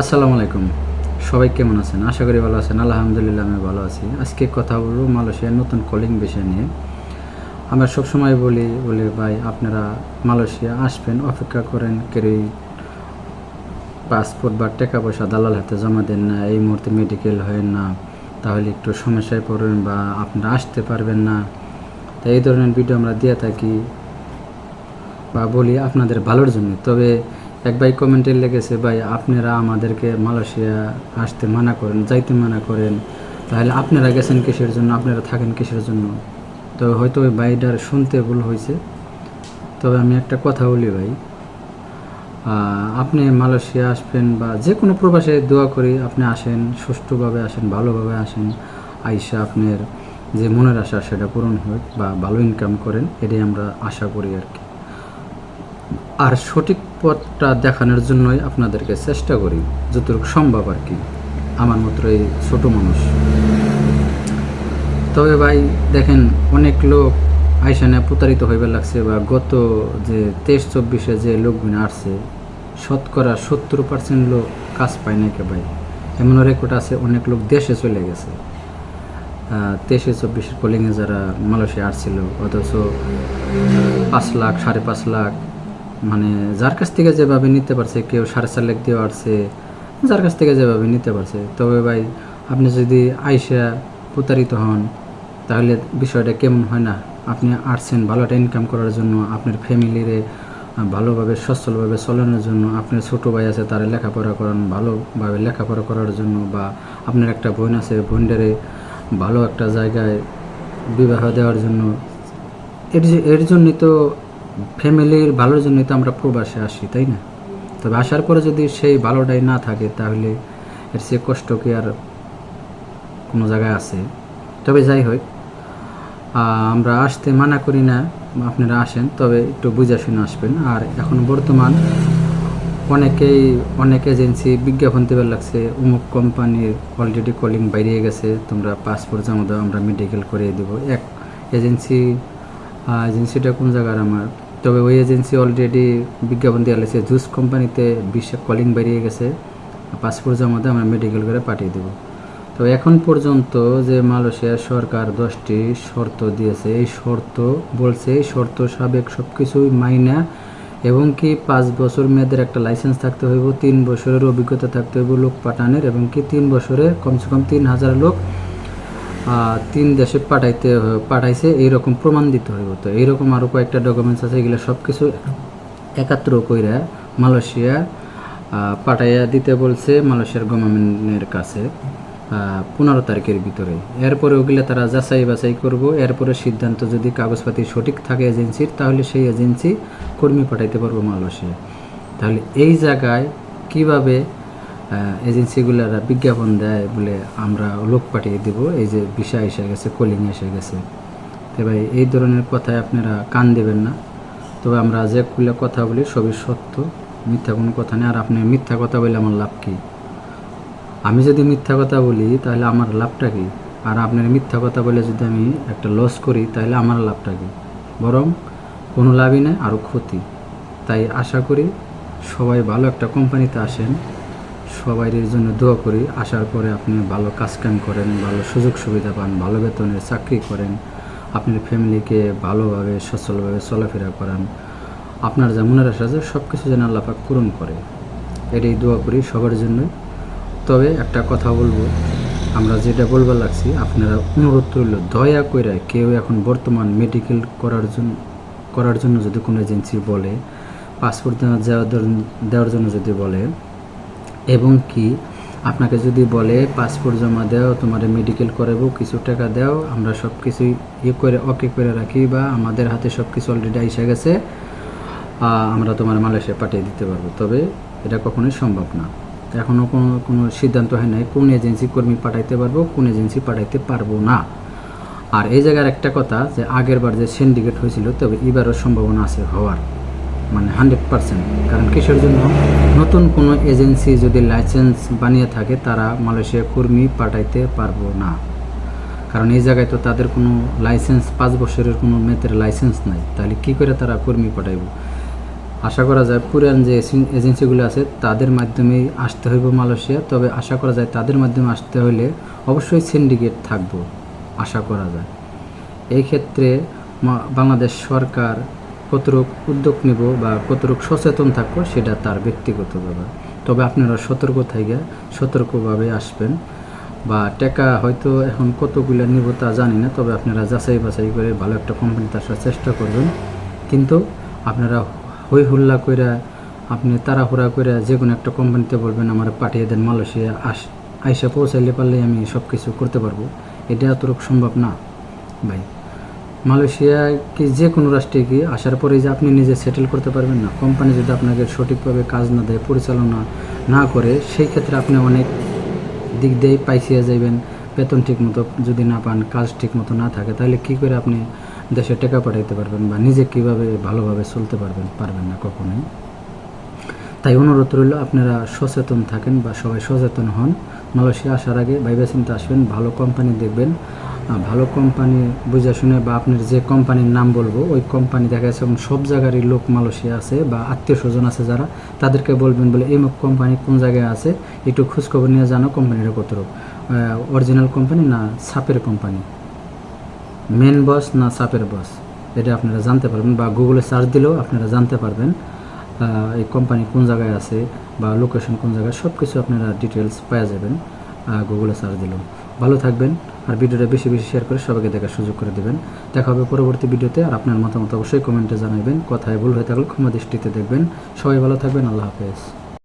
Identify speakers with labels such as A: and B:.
A: আসসালামু আলাইকুম। সবাই কেমন আছেন? আশা করি ভালো আছেন। আলহামদুলিল্লাহ আমি ভালো আছি। আজকে কথা বলব মালয়েশিয়ার নতুন কলিং বিষয় নিয়ে। আমরা সবসময় বলি বলি, ভাই, আপনারা মালয়েশিয়া আসবেন, অপেক্ষা করেন, কেউই পাসপোর্ট বা টাকা পয়সা দালাল হাতে জমা দেন না, এই মুহূর্তে মেডিকেল হয় না, তাহলে একটু সমস্যায় পড়বেন বা আপনারা আসতে পারবেন না। তাই এই ধরনের ভিডিও আমরা দিয়ে থাকি বা বলি আপনাদের ভালোর জন্য। তবে এক ভাই কমেন্টে লেগেছে, ভাই, আপনারা আমাদেরকে মালয়েশিয়া আসতে মানা করেন, যাইতে মানা করেন। তাহলে আপনারা গেছেন কিসের জন্য? আপনারা থাকেন কিসের জন্য? তো হয়তো ওই ভাইটার শুনতে ভুল হয়েছে। তবে আমি একটা কথা বলি ভাই আপনি মালয়েশিয়া আসবেন বা যে কোনো প্রবাসে দোয়া করি, আপনি আসেন, সুষ্ঠুভাবে আসেন, ভালোভাবে আসেন, আইসা আপনার যে মনের আশা সেটা পূরণ হোক বা ভালো ইনকাম করেন, এটাই আমরা আশা করি আর কি। আর সঠিক পথটা দেখানোর জন্যই আপনাদেরকে চেষ্টা করি, যতটুকু সম্ভব আর কি। আমার মতো এই ছোট মানুষ। তবে ভাই, দেখেন, অনেক লোক আইসানে প্রতারিত হইবার লাগছে বা গত যে তেইশ চব্বিশে যে লোকগুলো আসছে, শতকরা সত্তর পার্সেন্ট লোক কাজ পায় না নাকি ভাই। এমন রেকর্ড আছে, অনেক লোক দেশে চলে গেছে। তেইশে চব্বিশের কলিংয়ে যারা মালয়েশিয়া আসছিল, অথচ পাঁচ লাখ, সাড়ে পাঁচ লাখ মানে যার কাছ থেকে যেভাবে নিতে পারছে, কেউ সাড়ে চার লাখ দিয়ে আসছে, যার কাছ থেকে যেভাবে নিতে পারছে। তবে ভাই, আপনি যদি আইসা প্রতারিত হন, তাহলে বিষয়টা কেমন হয় না? আপনি আসছেন ভালো একটা ইনকাম করার জন্য, আপনার ফ্যামিলিরে ভালোভাবে, সচ্ছলভাবে চলানোর জন্য, আপনার ছোটো ভাই আছে, তারা লেখাপড়া করান, ভালোভাবে লেখাপড়া করার জন্য, বা আপনার একটা বোন আছে বোনডারে ভালো একটা জায়গায় বিবাহ দেওয়ার জন্য। এর এর জন্যই তো ফ্যামিলির ভালোর জন্যই তো আমরা প্রবাসে আসি, তাই না? তবে আসার পরে যদি সেই ভালোটাই না থাকে, তাহলে এর সে কষ্ট কি আর কোনো জায়গায় আছে? তবে যাই হোক আমরা আসতে মানা করি না, আপনারা আসেন, তবে একটু বুঝে শুনে আসবেন। আর এখন বর্তমান অনেকেই, অনেক এজেন্সি বিজ্ঞাপন দেবার লাগছে, অমুক কোম্পানির অলরেডি কলিং বাইরে গেছে, তোমরা পাসপোর্ট জমা দাও, আমরা মেডিকেল করিয়ে দেবো। এক এজেন্সি এজেন্সিটা কোন জায়গার আমার? তবে ওই এজেন্সি অলরেডি বিজ্ঞাপন দেওয়া লাগছে জুস কোম্পানিতে বিশ্বে কলিং বেরিয়ে গেছে। পাসপোর্ট জমা দিয়ে আমরা মেডিকেল করে পাঠিয়ে দেবো। তো এখন পর্যন্ত যে মালয়েশিয়ার সরকার দশটি শর্ত দিয়েছে, এই শর্ত বলছে, এই শর্ত সাবেক সব কিছুই মাইনা এবং কি পাঁচ বছর মেয়েদের একটা লাইসেন্স থাকতে হইব, তিন বছরের অভিজ্ঞতা থাকতে হইব, লোক পাঠানের এবং কি তিন বছরে কমসে কম তিন হাজার লোক তিন দেশে পাঠাইতে, পাঠাইছে, এইরকম প্রমাণ দিতে হইব তো। এইরকম আরও কয়েকটা ডকুমেন্টস আছে, এগুলো সব কিছু একাত্র কইরা মালয়েশিয়া পাঠাইয়া দিতে বলছে মালয়েশিয়ার গভর্নমেন্টের কাছে পনেরো তারিখের ভিতরে। এরপরে ওগুলো তারা যাচাই বাছাই করব। এরপরে সিদ্ধান্ত যদি কাগজপাতি সঠিক থাকে এজেন্সির তাহলে সেই এজেন্সি কর্মী পাঠাইতে পারব মালয়েশিয়া তাহলে এই জায়গায় কীভাবে এজেন্সিগুলারা বিজ্ঞাপন দেয় বলে আমরা লোক পাঠিয়ে দিব। এই যে বিষয় এসে গেছে, কলিং এসে গেছে। তো ভাই, এই ধরনের কথায় আপনারা কান দেবেন না। তবে আমরা যে খুলে কথা বলি, সবই সত্য। মিথ্যা কোনো কথা নেই। আর আপনি মিথ্যা কথা বলে আমার লাভ কী? আমি যদি মিথ্যা কথা বলি, তাহলে আমার লাভটা কী? আর আপনার মিথ্যা কথা বলে যদি আমি একটা লস করি, তাহলে আমার লাভটা কী? বরং কোনো লাভই নেই আরও ক্ষতি। তাই আশা করি সবাই ভালো একটা কোম্পানিতে আসেন। সবাই এর জন্য দোয়া করি। আসার পরে আপনি ভালো কাজ কাম করেন, ভালো সুযোগ সুবিধা পান, ভালো বেতনের চাকরি করেন, আপনার ফ্যামিলিকে ভালোভাবে, সচ্ছলভাবে চলাফেরা করান। আপনার যা মনের আশা আছে সব কিছু যেন আল্লাপাক পূরণ করে। এটাই দোয়া করি সবার জন্যই তবে একটা কথা বলব, আমরা যেটা বলবার লাগছি, আপনারা অনুরোধ রইল, দয়া করে কেউ এখন বর্তমান মেডিকেল করার জন্য করার জন্য যদি কোনো এজেন্সি বলে পাসপোর্ট দেওয়া দেওয়ার- দেওয়ার জন্য যদি বলে এবং কি? আপনাকে যদি বলে, পাসপোর্ট জমা দাও, তোমার মেডিকেল করাবো, কিছু টাকা দাও, আমরা সব কিছুই ইয়ে করে ওকে করে রাখি বা আমাদের হাতে সব কিছু অলরেডি এসে গেছে আমরা তোমার মালয়েশিয়া পাঠিয়ে দিতে পারব। তবে এটা কখনোই সম্ভব না। এখনও কোনো কোনো সিদ্ধান্ত হয় নাই কোন এজেন্সি কর্মী পাঠাইতে পারব, কোন এজেন্সি পাঠাইতে পারব না। আর এই জায়গার একটা কথা যে আগের বার যে সিন্ডিকেট হয়েছিল, তবে এবারও সম্ভাবনা আছে হওয়ার। মানে হান্ড্রেড পার্সেন্ট। কারণ কিসের জন্য? নতুন কোনো এজেন্সি যদি লাইসেন্স বানিয়ে থাকে, তারা মালয়েশিয়া কর্মী পাঠাইতে পারব না। কারণ এই জায়গায় তো তাদের কোনো লাইসেন্স, পাঁচ বছরের কোনো মেয়েদের লাইসেন্স নাই। তাহলে কি করে তারা কর্মী পাঠাইব? আশা করা যায় পুরান যে এজেন্সিগুলো আছে, তাদের মাধ্যমেই আসতে হইব মালয়েশিয়া। তবে আশা করা যায় তাদের মাধ্যমে আসতে হলে অবশ্যই সিন্ডিকেট থাকব, আশা করা যায়। এই ক্ষেত্রে বাংলাদেশ সরকার কতটুক উদ্যোগ নিব বা কতটুক সচেতন থাকব সেটা তার ব্যক্তিগত ব্যাপার। তবে আপনারা সতর্ক থেকে সতর্কভাবে আসবেন বা টাকা হয়তো এখন কতগুলো নিব তা জানি না, তবে আপনারা যাচাই বাছাই করে ভালো একটা কোম্পানিতে আসার চেষ্টা করবেন। কিন্তু আপনারা হই হুল্লা কইরা, আপনি তাড়াহুড়া করে যে কোনো একটা কোম্পানিতে বলবেন, আমার পাঠিয়ে দেন মালয়েশিয়া, আস, আইসা পৌঁছাইলে পারলেই আমি সব কিছু করতে পারব। এটা এতটুকু সম্ভব না, ভাই। মালয়েশিয়া কি যে কোনো রাষ্ট্রে কি আসার পরে যে আপনি নিজে সেটেল করতে পারবেন না কোম্পানি যদি আপনাকে সঠিকভাবে কাজ না দেয়, পরিচালনা না করে, সেই ক্ষেত্রে আপনি অনেক দিক দিয়ে পাইছিয়া যাইবেন। বেতন ঠিক মতো যদি না পান, কাজ ঠিক মতো না থাকে, তাহলে কি করে আপনি দেশে টাকা পাঠাইতে পারবেন বা নিজে কীভাবে ভালোভাবে চলতে পারবেন পারবেন না কখনোই? তাই অনুরোধ রইল, আপনারা সচেতন থাকেন বা সবাই সচেতন হন। মালয়েশিয়া আসার আগে ভাইবা চিন্তা আসবেন, ভালো কোম্পানি দেখবেন। ভালো কোম্পানি বুঝে শুনে বা আপনার যে কোম্পানির নাম বলব, ওই কোম্পানি দেখা যাচ্ছে সব জায়গারই লোক মালয়েশিয়া আছে বা আত্মীয় স্বজন আছে যারা, তাদেরকে বলবেন বলে, এই কোম্পানি কোন জায়গায় আছে? একটু খোঁজখবর নিয়ে জানো কোম্পানিটা কত অরিজিনাল কোম্পানি না সাপের কোম্পানি মেন বস না সাপের বস এটা আপনারা জানতে পারবেন বা গুগলে সার্চ দিলেও আপনারা জানতে পারবেন এই কোম্পানি কোন জায়গায় আছে বা লোকেশন কোন জায়গায় সব কিছু আপনারা ডিটেলস পাওয়া যাবেন গুগলে সার্চ দিলেও। ভালো থাকবেন আর ভিডিওটা বেশি বেশি শেয়ার করে সবাইকে দেখার সুযোগ করে দেবেন। দেখা হবে পরবর্তী ভিডিওতে আর আপনার মতামত অবশ্যই কমেন্টে জানাবেন। কথায় ভুল হয়ে থাকলে ক্ষমা দৃষ্টিতে দেখবেন। সবাই ভালো থাকবেন। আল্লাহ হাফেজ।